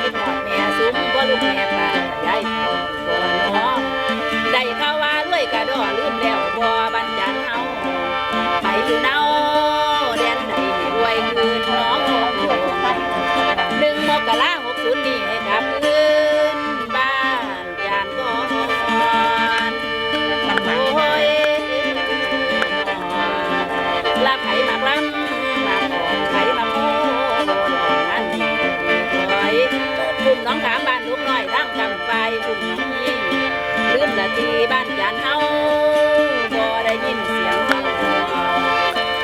กินหอดแม่ซุ้มบ่ลูกแม่ป้ายายบ่น้อได้ข่าวว่ารวยกระดอลืมแล้วบ่บัญญัติเฮาไปอยู่เนาแดนใดรวยคืนน้องของหลวงหนึ่งมกราหกศูนย์นี่ให้กลับคืนบ้านจานก่อนโอ้ยลาไผมักลำมักของ องขามบ้านลูกน้อยทั้งกำไฟกลุ่มน้องนี่ลืมละทีบ้านจานเฮาบ่ได้ยินเสียง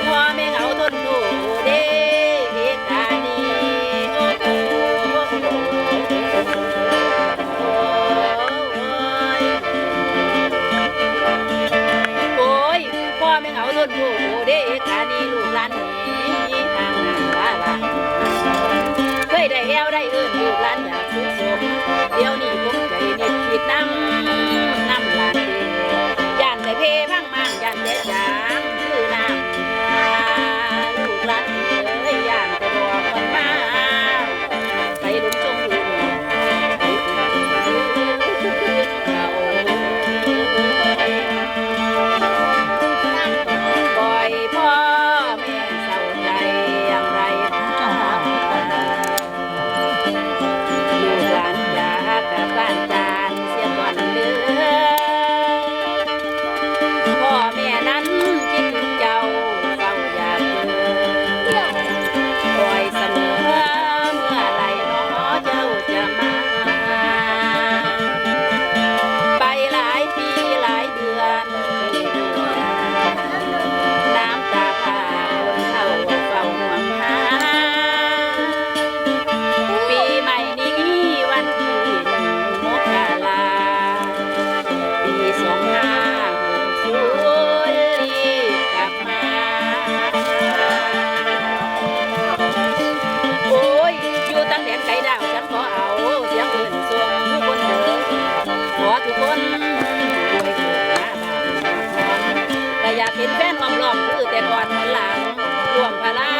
พ่อแม่เหงาทนดูเด้เหตุการณ์นี้โอ้โหโอ้ยพ่อแม่เหงาทนดูเด้เหตุการณ์นี้ลูกหลานหนีทางหน้าว่า ยได้แอวได้เอิ้นลูกหลานอยากสุขสมเดี๋ยวนี้ผมใจนิดคิดน้ำ พ่อแม่ เห็นแฟนมอมหลอมคือแต่ก่อนวันหลังรวมพลัง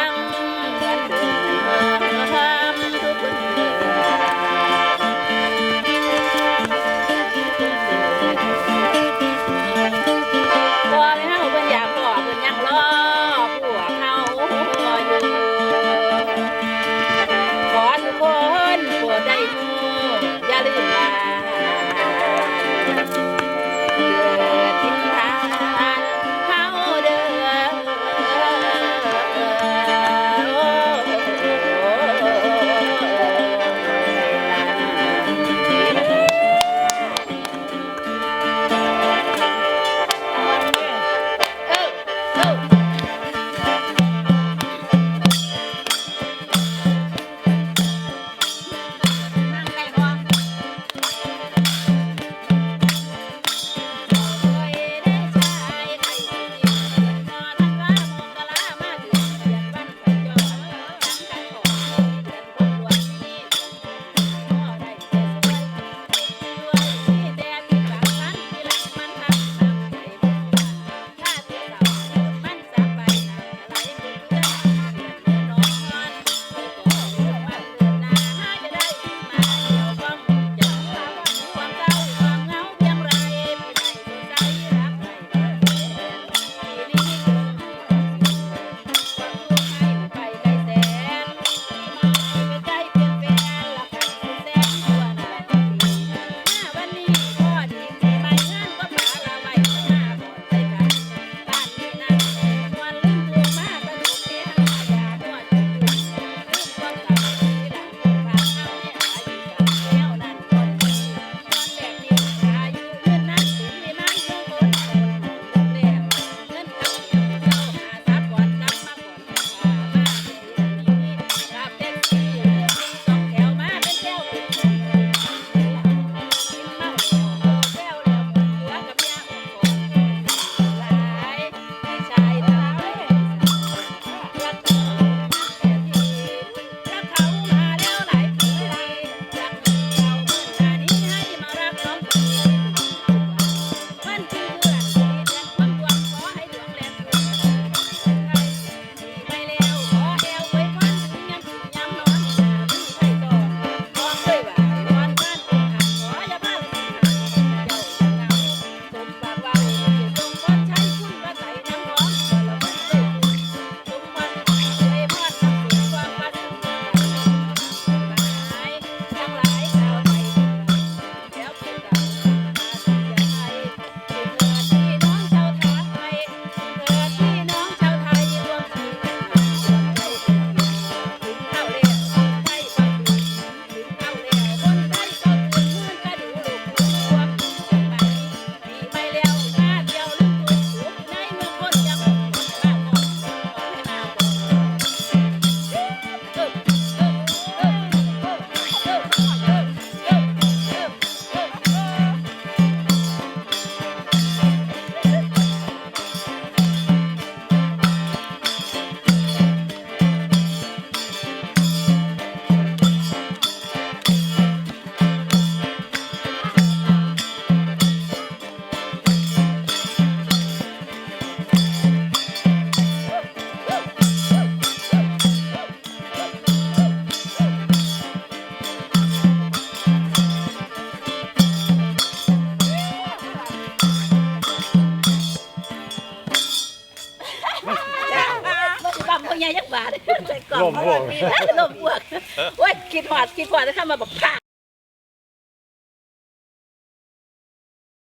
ใหญ่ยักบาทใส่กล่องลมพวก ลมพวกโอ้ยคิดหอดคิดหอดแล้วเข้ามาบอกผ้า